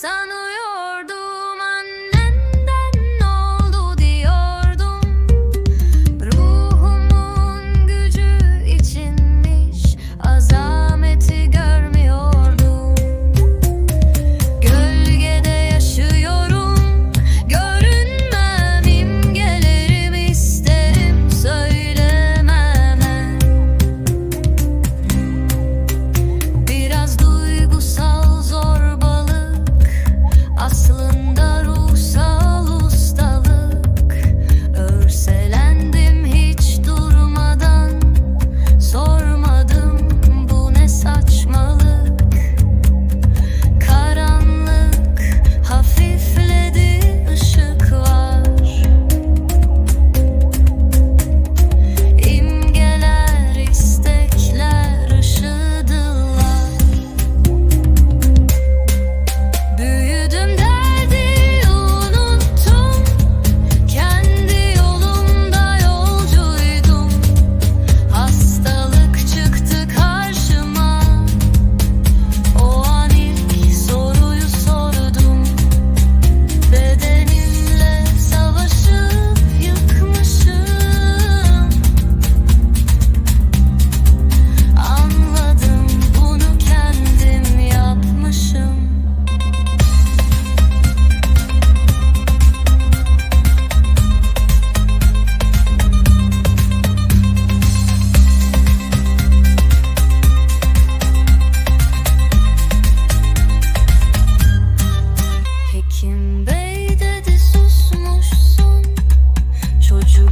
pensando Hey dedi susmuşsun. Çocuk